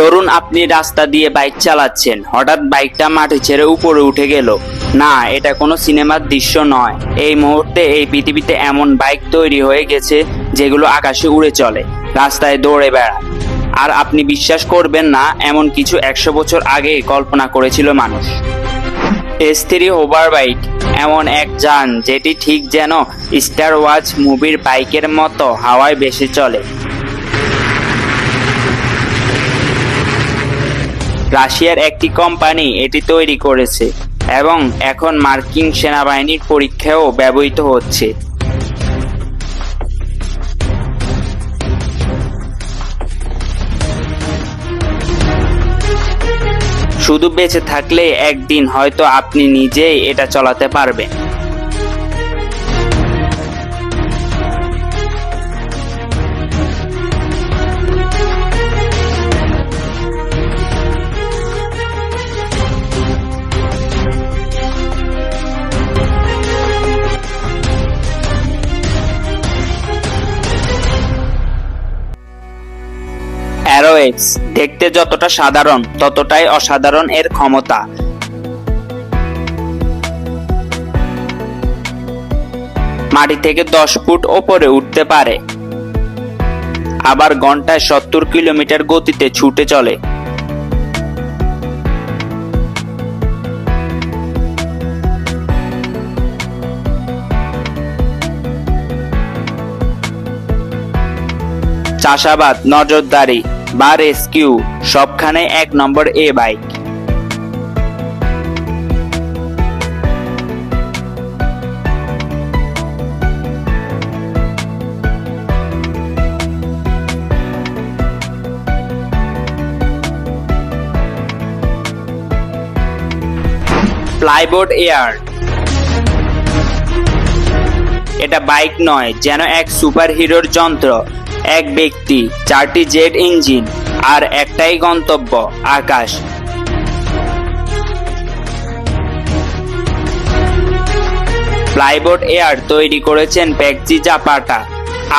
ধরুন আপনি রাস্তা দিয়ে বাইক চালাচ্ছেন, হঠাৎ বাইকটা মাটি ছেড়ে উপরে উঠে গেল। না, এটা কোনো সিনেমার দৃশ্য নয়। এই মুহূর্তে এই পৃথিবীতে এমন বাইক তৈরি হয়ে গেছে যেগুলো আকাশে উড়ে চলে, রাস্তায় দৌড়ে বেড়ায়। আর আপনি বিশ্বাস করবেন না, এমন কিছু একশো বছর আগে কল্পনা করেছিল মানুষ। এস থ্রি বাইক এমন এক যান যেটি ঠিক যেন স্টার ওয়াচ মুভির বাইকের মতো হাওয়ায় বেশি চলে। রাশিয়ার একটি কোম্পানি এটি তৈরি করেছে এবং এখন মার্কিন সেনাবাহিনীর পরীক্ষায়ও ব্যবহৃত হচ্ছে। শুধু বেঁচে থাকলে একদিন হয়তো আপনি নিজেই এটা চলাতে পারবেন। অ্যারোএক্স দেখতে যতটা সাধারণ, ততটাই অসাধারণ এর ক্ষমতা। মাটি থেকে দশ ফুট ওপরে উঠতে পারে। আবার ঘন্টায় সত্তর কিলোমিটার গতিতে ছুটে চলে। চাষাবাদ নজরদারি বা রেস্কিউ সবখানে এক নম্বর এ বাইক। Flyboard air. এটা বাইক নয়, যেন এক সুপার হিরোর যন্ত্র, এক ব্যক্তি, চারটি জেট ইঞ্জিন, আর একটাই গন্তব্য, আকাশ। প্লাইবোর্ড এয়ার তৈরি করেছেন প্যাকজি জাপাটা,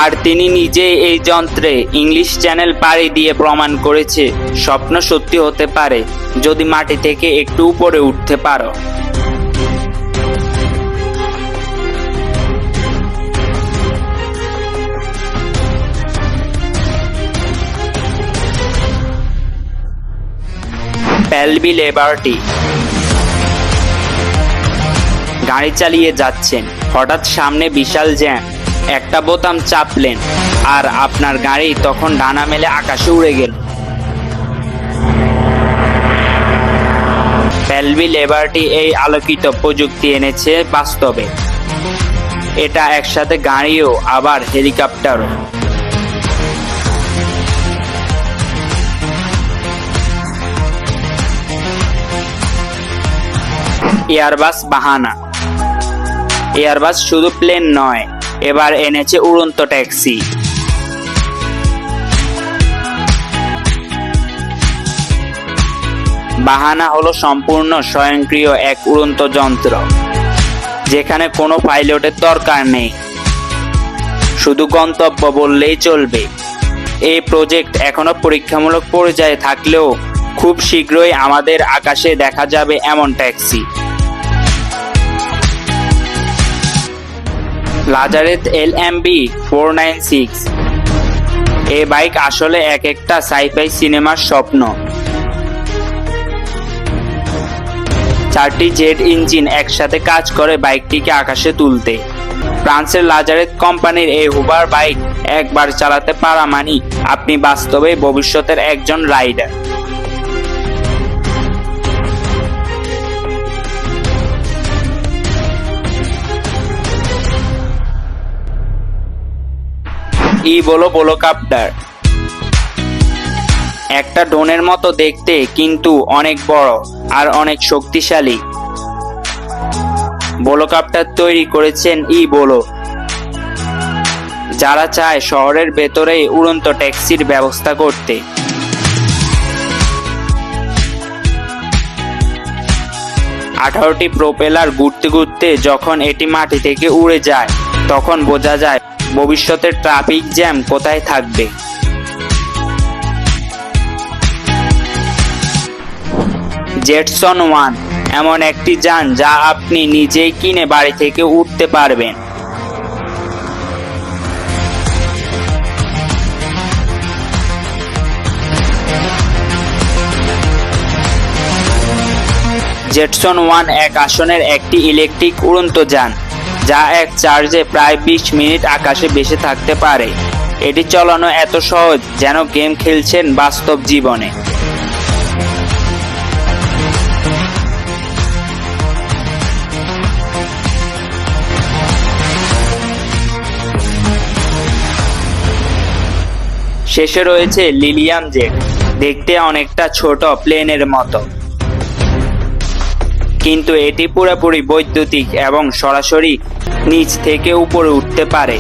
আর তিনি নিজেই এই যন্ত্রে ইংলিশ চ্যানেল পাড়ি দিয়ে প্রমাণ করেছে, স্বপ্ন সত্যি হতে পারে, যদি মাটি থেকে একটু উপরে উঠতে পারো। প্যালবি লেবার্টি। গাড়ি চালিয়ে যাচ্ছেন। হঠাৎ সামনে বিশাল জ্যাম। একটা বোতাম চাপলেন আর আপনার গাড়ি তখন ডানা মেলে আকাশে উড়ে গেল। প্যালবি লেবার্টি এই আলোকিত প্রযুক্তি এনেছে বাস্তবে। এটা একসাথে গাড়িও, আবার হেলিকপ্টারও। Airbus Vahana. এয়ারবাস শুধু প্লেন নয়, এবার এনেছে উড়ন্ত ট্যাক্সি। বাহানা হলো সম্পূর্ণ স্বয়ংক্রিয় এক উড়ন্ত যন্ত্র, যেখানে কোনো পাইলটের দরকার নেই। শুধু গন্তব্য বললেই চলবে। এই প্রজেক্ট এখনও পরীক্ষামূলক পর্যায়ে থাকলেও খুব শীঘ্রই আমাদের আকাশে দেখা যাবে এমন taxi. Lazareth L M V four nine six এ বাইক আসলে এক একটা সাইফাই সিনেমার স্বপ্ন। চারটি জেট ইঞ্জিন একসাথে কাজ করে বাইকটিকে আকাশে তুলতে। ফ্রান্সের লাজারেথ কোম্পানির এই হুবার বাইক একবার চালাতে পারা মানি, আপনি বাস্তবে ভবিষ্যতের একজন রাইডার ই বলো বোলোকাপ্টার একটা ড্রোনের মতো দেখতে কিন্তু অনেক বড় আর অনেক শক্তিশালী। বোলোকাপ্টার তৈরি করেছেন ই বলো। যারা চায় শহরের ভেতরেই উড়ন্ত ট্যাক্সির ব্যবস্থা করতে। আঠারোটি প্রোপেলার ঘুরতে ঘুরতে যখন এটি মাটি থেকে উড়ে যায়, তখন বোঝা যায় ভবিষ্যতের ট্রাফিক জ্যাম কোথায় থাকবে? জেটসন ওয়ান এমন একটি যান যা আপনি নিজেই কিনে বাড়ি থেকে উঠতে পারবেন। জেটসন ওয়ান এক আসনের একটি ইলেকট্রিক উড়ন্ত যান। যা এক চার্জে প্রায় বিশ মিনিট আকাশে ভেসে থাকতে পারে। এটি চলানো এত সহজ যেন গেম খেলছেন বাস্তব জীবনে। শেষে রয়েছে লিলিয়াম জেট। দেখতে অনেকটা ছোট প্লেনের মতো। কিন্তু এটি পুরোপুরি বৈদ্যুতিক এবং সরাসরি নিচ থেকে উপরে উঠতে পারে।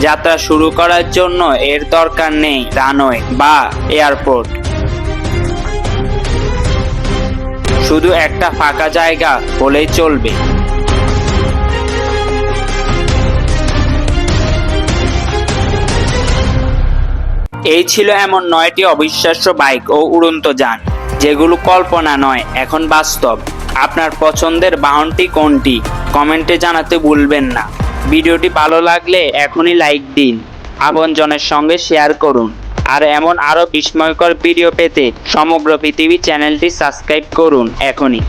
যাত্রা শুরু করার জন্য এর দরকার নেই রানওয়ে বা এয়ারপোর্ট। শুধু একটা ফাঁকা জায়গা হলেই চলবে। এই ছিল এমন নয়টি অবিশ্বাস্য বাইক ও উড়ন্ত যান, যেগুলো কল্পনা নয়, এখন বাস্তব। আপনার পছন্দের বাহনটি কোনটি? কমেন্টে জানাতে ভুলবেন না। ভিডিওটি ভালো লাগলে এখনই লাইক দিন, আপনজনের সঙ্গে শেয়ার করুন। আর এমন আরও বিস্ময়কর ভিডিও পেতে সমগ্র পৃথিবী চ্যানেলটি সাবস্ক্রাইব করুন, এখনই।